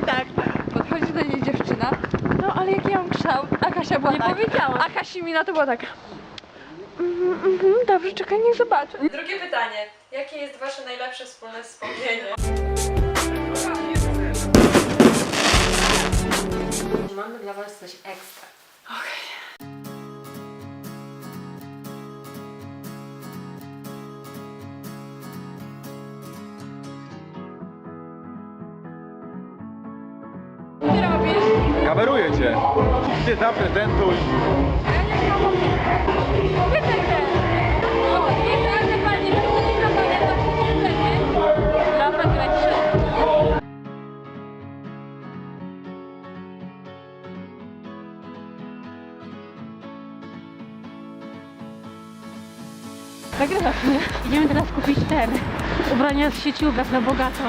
Tak. Podchodzi do niej dziewczyna. No ale jaki ja mam kształt? A Kasia była Nie tak. powiedziałam. A Kasimina to była tak. Mhm, mhm, dobrze, czekaj, niech zobaczę. Drugie pytanie. Jakie jest wasze najlepsze wspólne wspomnienie? Mamy dla was coś ekstra. Kameruję cię. Ty zaprezentuj. Nagrywasz mnie? Idziemy teraz kupić ten. Ubrania z sieci ubraw na bogato.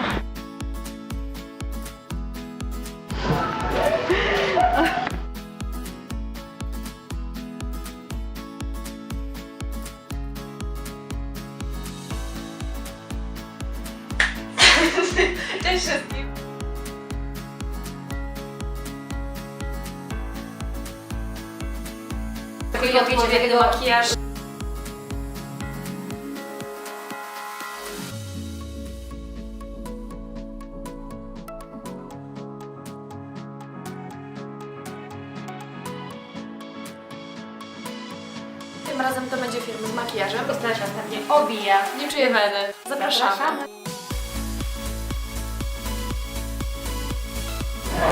Makijaż. Tym razem to będzie film z makijażem. Znasz następnie obija. Nie czuję weny. Zapraszamy.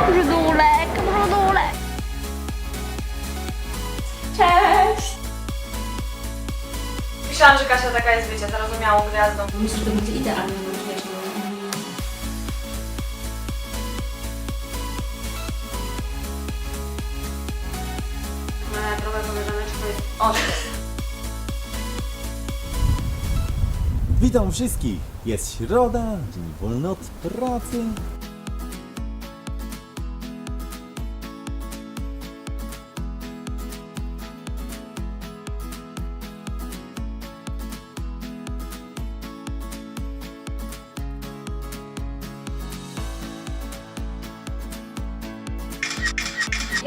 Brudulek, brudulek. Cześć! Myślałam, że Kasia taka jest, wiecie, zarozumiałą gwiazdą. Myślę, że to będzie idealny makijaż. Moja droga koleżaneczko jest. Witam wszystkich! Jest środa, dzień wolny od pracy.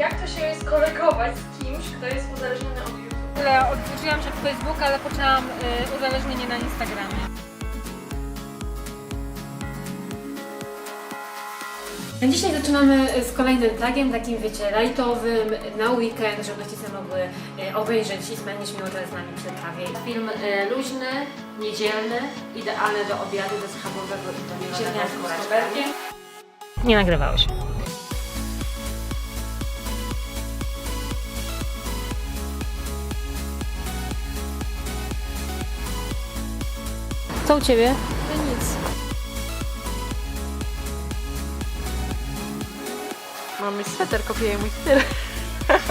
Jak to się jest kolegować z kimś, kto jest uzależniony od YouTube? tyle odwróciłam się od Facebooka, ale poczułam y, uzależnienie na Instagramie. Dzisiaj zaczynamy z kolejnym tagiem, takim wiecie, lajtowym, na weekend, żeby rodzice mogły y, obejrzeć i spędzić miło czas z nami przy kawie. Film y, luźny, niedzielny, idealny do obiadu, do schabowego i do nielonego z. Nie nagrywałeś. Co u Ciebie? Mamy sweter, kopiuje mój styl.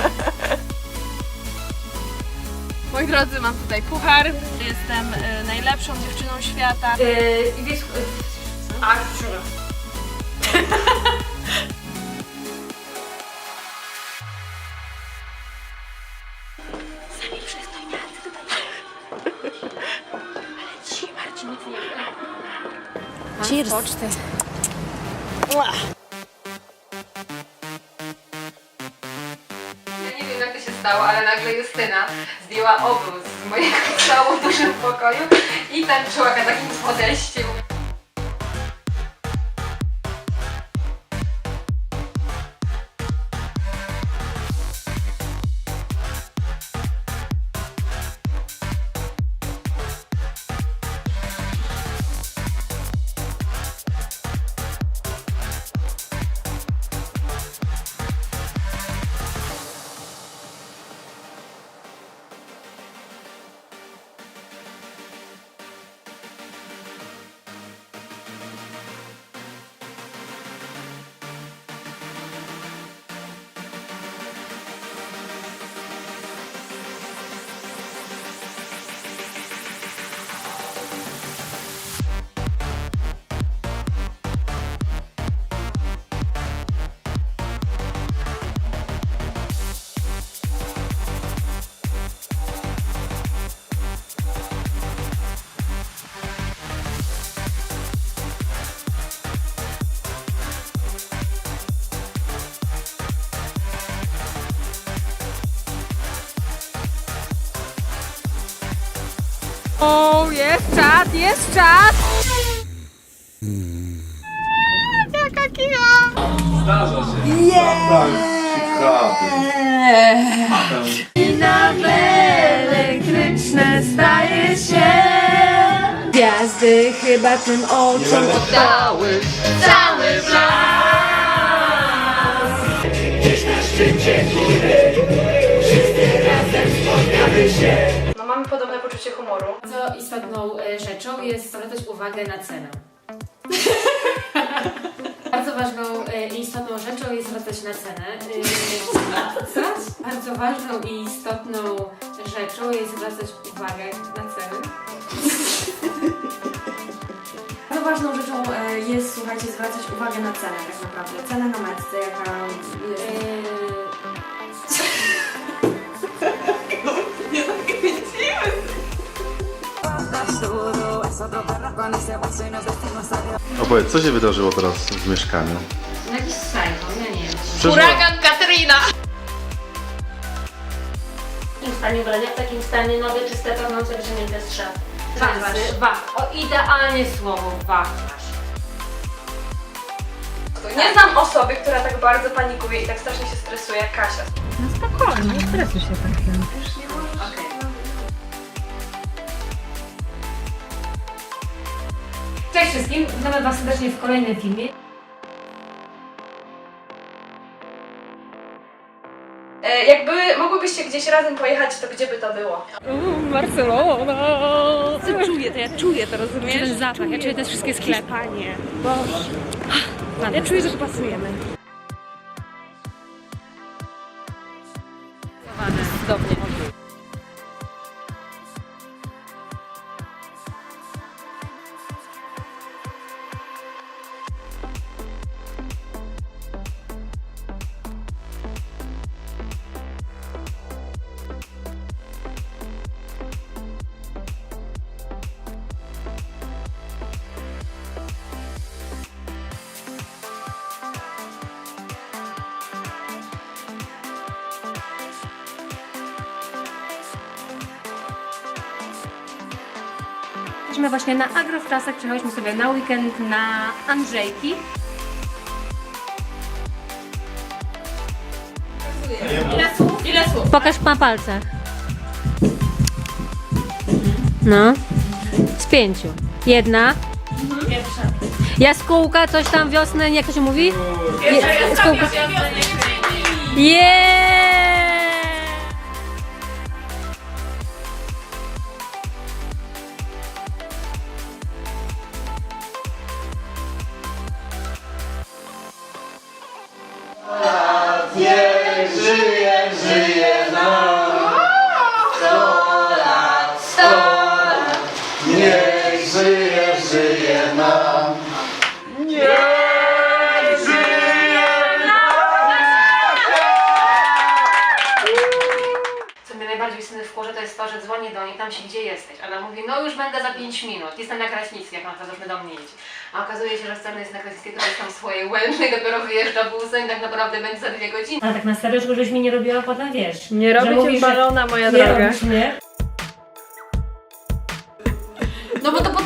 Moi drodzy, mam tutaj puchar. Jestem y, najlepszą dziewczyną świata. Yy, i wiesz, A, Cheers. poczty. Ja nie wiem jak to się stało, ale nagle Justyna zdjęła obrus z mojego cału w dużym pokoju i tańczyła na takim podejściu. O, jest czat, jest czat! Jaka kicha! elektryczne staje się. Gwiazdy chyba tym oczom oddały cały No mamy podobne poczucie humoru. Bardzo istotną e, rzeczą jest zwracać uwagę na cenę. Bardzo ważną e, i istotną rzeczą jest zwracać na cenę. E, Co? Bardzo ważną i istotną rzeczą jest zwracać uwagę na cenę. Bardzo ważną rzeczą e, jest, słuchajcie, zwracać uwagę na cenę tak naprawdę. Cenę na metce, jaka jest. Opowiedz, co się wydarzyło teraz w mieszkaniu? No jakiś sajfon, ja nie wiem. Przeżyła- Katrina! W takim stanie ubrania, w takim stanie nowe, czyste, pachnące, wyciągnięte z szafy. Wachlarz. Wach. O, idealnie słowo, wachlarz. Nie znam osoby, która tak bardzo panikuje i tak strasznie się stresuje jak Kasia. Cześć wszystkim, witamy Was serdecznie w kolejnym filmie. E, jakby mogłybyście gdzieś razem pojechać, to gdzie by to było? Barcelona! Co czuję to? Ja czuję to, rozumiesz? Ten zapach, ja czuję te wszystkie sklepy. Panie, Boże. Ja czuję, że tu pasujemy. Jesteśmy właśnie na Agrofrasach, przyjechaliśmy sobie na weekend na Andrzejki. Ile słów? Pokaż na palcach. No. Z pięciu. Jedna. Pierwsza. Jaskółka, coś tam wiosny, jak to się mówi? Pierwsza Je- jest Syny wkurza, to jest to, że dzwonię do niej, tam się gdzie jesteś. Ona mówi, no już będę za 5 minut, jestem na Kraśnickiej, jak ona to już do mnie iść. A okazuje się, że wcale jest na Kraśnickiej, to jest tam swoje łęczne i dopiero wyjeżdża busem i tak naprawdę będzie za dwie godziny. Ale tak na serio, żebyś mi nie robiła potem, wiesz. Nie robię cię balona, moja Nie droga. robisz mnie. No bo to pod...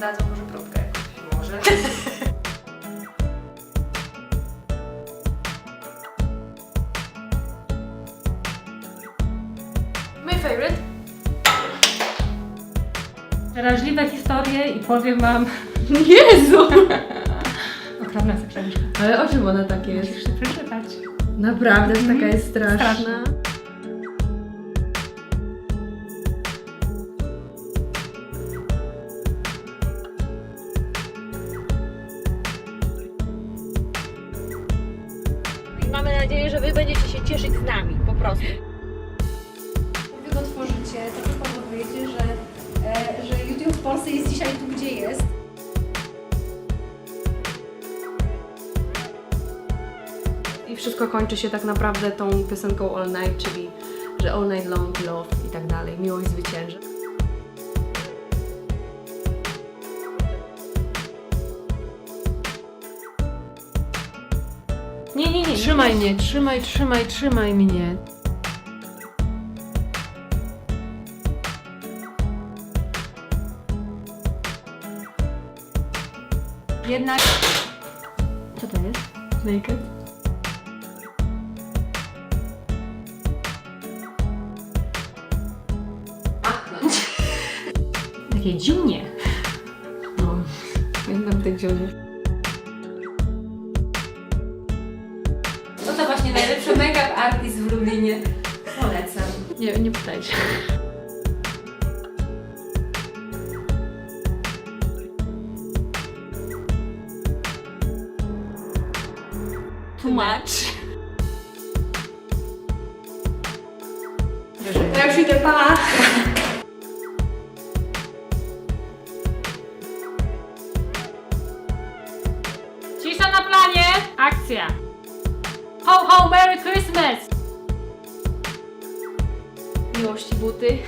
Dadzą może. My favorite? Przeraźliwe historie i powiem wam... Jezu! Okropna książka. Ale o czym ona takie jest? Przeczytać. Naprawdę, taka jest straszna. Straszna. Nadzieję, że Wy będziecie się cieszyć z nami, po prostu. Wy go tworzycie, to też powodujecie, że, e, że YouTube w Polsce jest dzisiaj tu, gdzie jest. I wszystko kończy się tak naprawdę tą piosenką All Night, czyli że All Night Long, Love i tak dalej. Miłość zwycięży. Trzymaj mnie, trzymaj, trzymaj, trzymaj mnie. Jednak... Co to jest? Naked? Takie dziwnie. No, pamiętam te dzionie. Najlepszy make-up artist w Lublinie. Polecam. Nie, nie pytajcie. Too much. Ja już idę, pa! Umiała.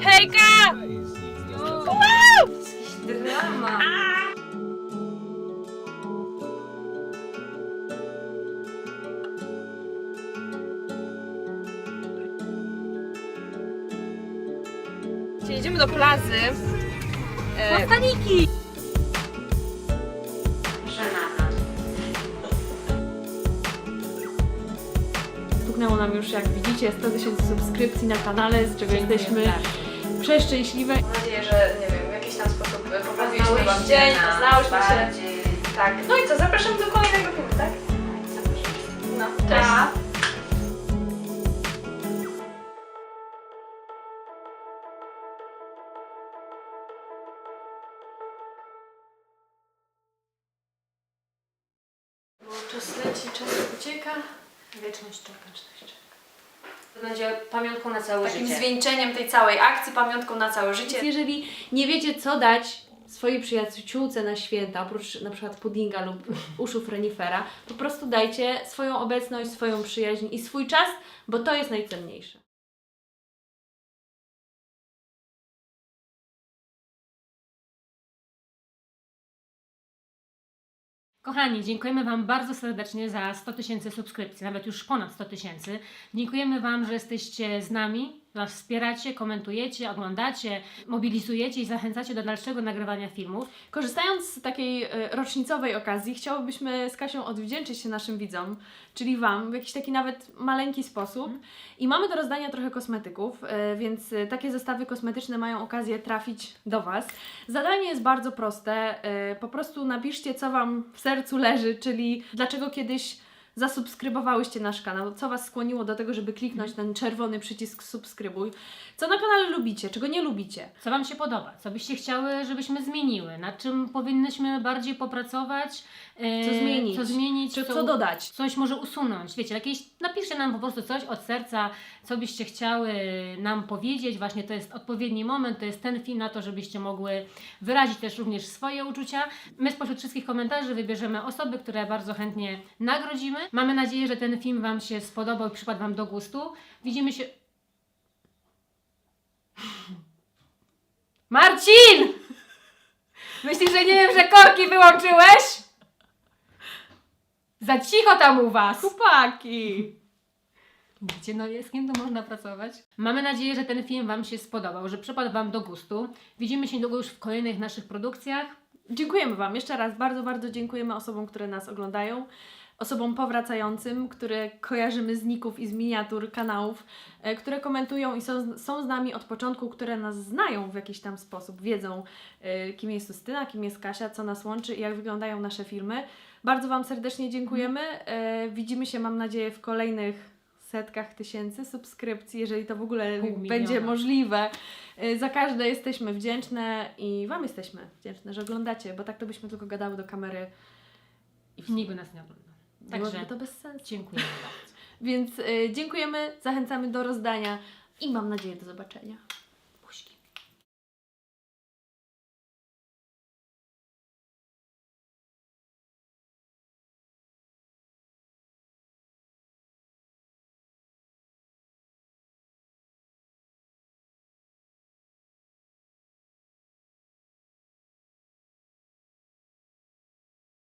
Hejka! Drama. Jedziemy do plazy. E. Nam już, jak widzicie, 100 tysięcy subskrypcji na kanale, z czego jesteśmy przeszczęśliwe. Mam nadzieję, że nie wiem, w jakiś tam sposób poprawiłyśmy Wam dzień, poznałyśmy się. Tak. No i co, zapraszam do kolejnego filmu, tak? No, cześć. Wieczność czeka, czeka, czeka. To będzie pamiątką na całe Takim życie. zwieńczeniem tej całej akcji, pamiątką na całe życie. Więc jeżeli nie wiecie, co dać swojej przyjaciółce na święta, oprócz na przykład puddinga lub uszów renifera, po prostu dajcie swoją obecność, swoją przyjaźń i swój czas, bo to jest najcenniejsze. Kochani, dziękujemy Wam bardzo serdecznie za 100 tysięcy subskrypcji, nawet już ponad 100 tysięcy. Dziękujemy Wam, że jesteście z nami, nas wspieracie, komentujecie, oglądacie, mobilizujecie i zachęcacie do dalszego nagrywania filmów. Korzystając z takiej e, rocznicowej okazji, chciałobyśmy z Kasią odwdzięczyć się naszym widzom, czyli Wam, w jakiś taki nawet maleńki sposób. I mamy do rozdania trochę kosmetyków, e, więc e, takie zestawy kosmetyczne mają okazję trafić do Was. Zadanie jest bardzo proste. Po prostu napiszcie, co Wam w sercu leży, czyli dlaczego kiedyś zasubskrybowałyście nasz kanał, co Was skłoniło do tego, żeby kliknąć ten czerwony przycisk subskrybuj, co na kanale lubicie, czego nie lubicie. Co Wam się podoba? Co byście chciały, żebyśmy zmieniły? Nad czym powinnyśmy bardziej popracować? e, Co zmienić? Co zmienić? Czy co dodać? Coś może usunąć. Wiecie, jakieś, napiszcie nam po prostu coś od serca, co byście chciały nam powiedzieć. Właśnie to jest odpowiedni moment, to jest ten film na to, żebyście mogły wyrazić też również swoje uczucia. My spośród wszystkich komentarzy wybierzemy osoby, które bardzo chętnie nagrodzimy. Mamy nadzieję, że ten film Wam się spodobał i przypadł Wam do gustu. Widzimy się... Marcin! Myślisz, że nie wiem, że korki wyłączyłeś? Za cicho tam u was! Chłopaki! Widzicie, no z kim tu można pracować. Mamy nadzieję, że ten film Wam się spodobał, że przypadł Wam do gustu. Widzimy się niedługo już w kolejnych naszych produkcjach. Dziękujemy Wam jeszcze raz, bardzo, bardzo dziękujemy osobom, które nas oglądają, osobom powracającym, które kojarzymy z ników i z miniatur kanałów, e, które komentują i są, są z nami od początku, które nas znają w jakiś tam sposób, wiedzą e, kim jest Justyna, kim jest Kasia, co nas łączy i jak wyglądają nasze filmy. Bardzo Wam serdecznie dziękujemy. E, widzimy się, mam nadzieję, w kolejnych setkach tysięcy subskrypcji, jeżeli to w ogóle będzie możliwe. Y, Za każde jesteśmy wdzięczne i Wam jesteśmy wdzięczne, że oglądacie, bo tak to byśmy tylko gadały do kamery i Nikt by nas nie byłoby Także to bez sensu. dziękujemy bardzo. Więc y, dziękujemy, zachęcamy do rozdania i mam nadzieję do zobaczenia.